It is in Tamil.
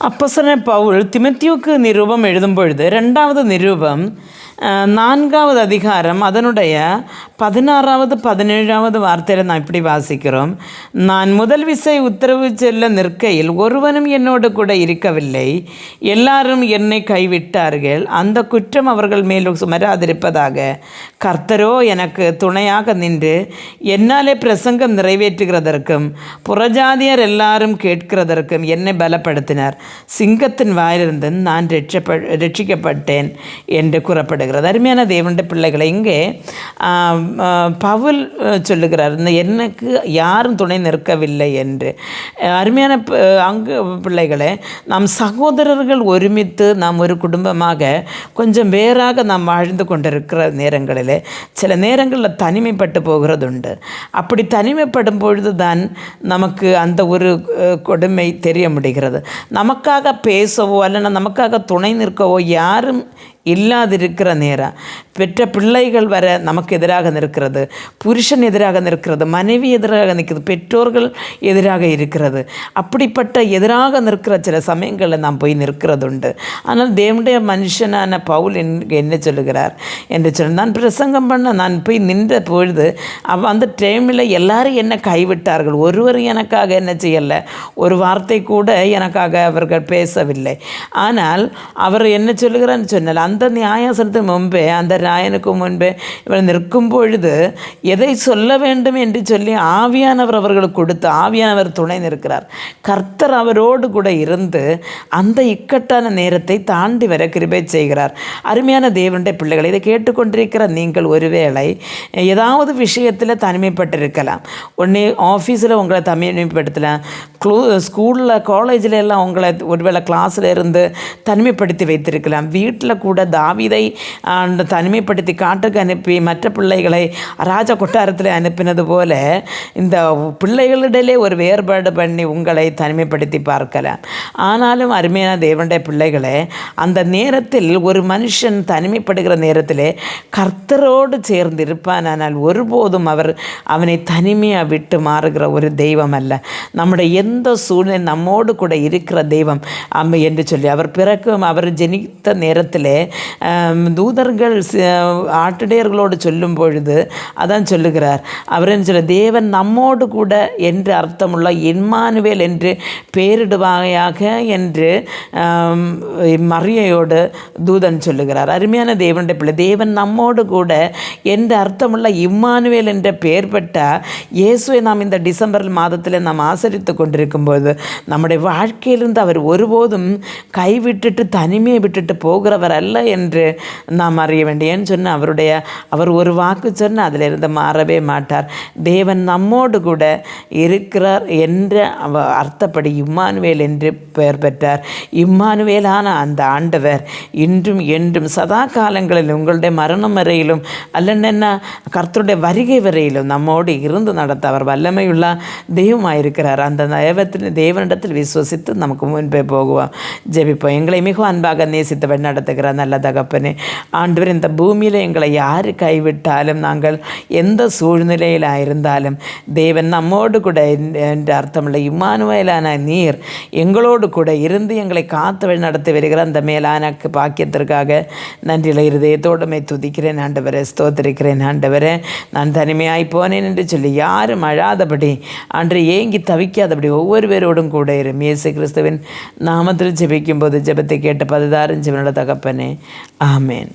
അപ്പസനെ പൗൾ തിമത്യോക്ക് നിരൂപം എഴുതുമ്പോഴത് രണ്ടാമത് നിരൂപം நான்காவது அதிகாரம் அதனுடைய பதினாறாவது பதினேழாவது வார்த்தையில் நான் இப்படி வாசிக்கிறோம். நான் முதல் விசை உத்தரவு செல்ல நிற்கையில் ஒருவனும் என்னோடு கூட இருக்கவில்லை. எல்லாரும் என்னை கைவிட்டார்கள். அந்த குற்றம் அவர்கள் மேலும் சுமராதிருப்பதாக கர்த்தரோ எனக்கு துணையாக நின்று என்னாலே பிரசங்கம் நிறைவேற்றுகிறதற்கும் புறஜாதியர் எல்லாரும் கேட்கிறதற்கும் என்னை பலப்படுத்தினார். சிங்கத்தின் வாயிலிருந்து நான் ரட்சப்ப ரட்சிக்கப்பட்டேன் என்று கூறப்படுகிறது. அருமையான தேவனுடைய பிள்ளைகளை இங்கே பவுல் சொல்லுகிறார் இந்த எனக்கு யாரும் துணை நிற்கவில்லை என்று. அருமையான அங்கு பிள்ளைகளை நாம் சகோதரர்கள் ஒருமித்து நாம் ஒரு குடும்பமாக கொஞ்சம் வேறாக நாம் வாழ்ந்து கொண்டிருக்கிற நேரங்களில் சில நேரங்களில் தனிமைப்பட்டு போகிறது உண்டு அப்படி தனிமைப்படும் பொழுது தான் நமக்கு அந்த ஒரு கொடுமை தெரிய முடிகிறது. நமக்காக பேசவோ அல்லனா நமக்காக துணை நிற்கவோ யாரும் இல்லாதிருக்கிற நேரம். பெற்ற பிள்ளைகள் வர நமக்கு எதிராக நிற்கிறது. புருஷன் எதிராக நிற்கிறது. மனைவி எதிராக நிற்கிறது. பெற்றோர்கள் எதிராக இருக்கிறது. அப்படிப்பட்ட எதிராக நிற்கிற சில சமயங்களில் நாம் போய் நிற்கிறதுண்டு. ஆனால் தேவனுடைய மனுஷனான பவுல் என்ன சொல்லுகிறார்? என்று சொல்லி நான் பிரசங்கம் பண்ண நான் போய் நின்ற பொழுது அவ அந்த டைமில் எல்லாரும் என்ன கைவிட்டார்கள். ஒருவர் எனக்காக என்ன செய்யலை? ஒரு வார்த்தை கூட எனக்காக அவர்கள் பேசவில்லை. ஆனால் அவர் என்ன சொல்லுகிறான்னு சொன்னால் அந்த நியாயாசனத்துக்கு முன்பே அந்த ராயனுக்கு முன்பே இவள் நிற்கும் பொழுது எதை சொல்ல வேண்டும் என்று சொல்லி ஆவியானவர் அவர்களுக்கு கொடுத்து ஆவியானவர் துணை நிற்கிறார். கர்த்தர் அவரோடு கூட இருந்து அந்த இக்கட்டான நேரத்தை தாண்டி வர கிருபை செய்கிறார். அருமையான தேவனுடைய பிள்ளைகளை இதை கேட்டுக்கொண்டிருக்கிற நீங்கள் ஒருவேளை ஏதாவது விஷயத்தில் தனிமைப்பட்டிருக்கலாம். ஒன்று ஆஃபீஸில் உங்களை தனிமைப்படுத்தலாம். க்ளூ ஸ்கூலில் காலேஜில் எல்லாம் உங்களை ஒருவேளை கிளாஸில் இருந்து தனிமைப்படுத்தி வைத்திருக்கலாம். வீட்டில் கூட கூட தாவிதை தனிமைப்படுத்தி காட்டுக்கு அனுப்பி மற்ற பிள்ளைகளை ராஜ கொட்டாரத்தில் அனுப்பினது போல இந்த பிள்ளைகளிடையிலே ஒரு வேறுபாடு பண்ணி உங்களை தனிமைப்படுத்தி பார்க்கலாம். ஆனாலும் அருமையான தேவனுடைய பிள்ளைகளே அந்த நேரத்தில் ஒரு மனுஷன் தனிமைப்படுகிற நேரத்தில் கர்த்தரோடு சேர்ந்து இருப்பான் ஆனால் ஒருபோதும் அவர் அவனை தனிமையாக விட்டு மாறுகிற ஒரு தெய்வம் அல்ல. நம்முடைய எந்த சூழ்நிலை நம்மோடு கூட இருக்கிற தெய்வம் அம்மை என்று சொல்லி அவர் பிறக்கும் அவர் ஜெனித்த நேரத்திலே தூதர்கள் ஆட்டுடையர்களோடு சொல்லும் பொழுது அதான் சொல்லுகிறார். அவர் என்ன சொல்ல தேவன் நம்மோடு கூட என்று அர்த்தமுள்ள என்மானுவேல் என்று பேரிடுவாயாக என்று ஆம், மரியோடு தூதன் சொல்லுகிறார். அருமையான தேவனுடைய பிள்ளை தேவன் நம்மோடு கூட என்று அர்த்தமுள்ள இம்மானுவேல் என்ற பெயர் பெற்ற இயேசுவை நாம் இந்த டிசம்பர் மாதத்தில் நாம் ஆசரித்து கொண்டிருக்கும்போது நம்முடைய வாழ்க்கையிலிருந்து அவர் ஒருபோதும் கைவிட்டுட்டு தனிமையை விட்டுட்டு போகிறவர் அல்ல என்று நாம் அறிய வேண்டிய சொன்ன அவருடைய அவர் ஒரு வாக்கு சொன்ன அதிலிருந்து மாறவே மாட்டார். தேவன் நம்மோடு கூட இருக்கிறார் என்ற அவ அர்த்தப்படி இம்மானுவேல் என்று பெயர் பெற்றார். இம்மானுவேலான அந்த ஆண்டவர் இன்றும் என்றும் சதா காலங்களில் உங்களுடைய மரணம் வரையிலும் அல்லன்னா கர்த்தருடைய வருகை வரையிலும் நம்மோடு இருந்து நடத்த அவர் வல்லமையுள்ள தெய்வமாயிருக்கிறார். அந்த தெய்வத்தில் தேவனிடத்தில் விசுவசித்து நமக்கு முன்பே போகுவோம். ஜெபிப்போம். எங்களை மிகவும் அன்பாக நேசித்தவன் நடத்துகிறார். நல்ல நல்ல தகப்பனே ஆண்டவர் இந்த பூமியில் எங்களை யார் கைவிட்டாலும் நாங்கள் எந்த சூழ்நிலையிலாயிருந்தாலும் தேவன் நம்மோடு கூட என்ற அர்த்தமுள்ள இம்மானுவேலான நீர் எங்களோடு கூட இருந்து எங்களை காத்து வழி நடத்தி வருகிற அந்த மேலான பாக்கியத்திற்காக நன்றியில் இருதயத்தோடுமே துதிக்கிறேன். ஆண்டவரே ஸ்தோத்திருக்கிறேன். ஆண்டவரே நான் தனிமையாய் போனேன் என்று சொல்லி யாரும் அழாதபடி அன்று ஏங்கி தவிக்காதபடி ஒவ்வொரு பேரோடும் கூட இரும் இயேசு கிறிஸ்துவின் நாமத்தில் ஜெபிக்கும்போது ஜெபத்தை கேட்ட பதிதாரும் ஜெபனோட தகப்பனே. Amén.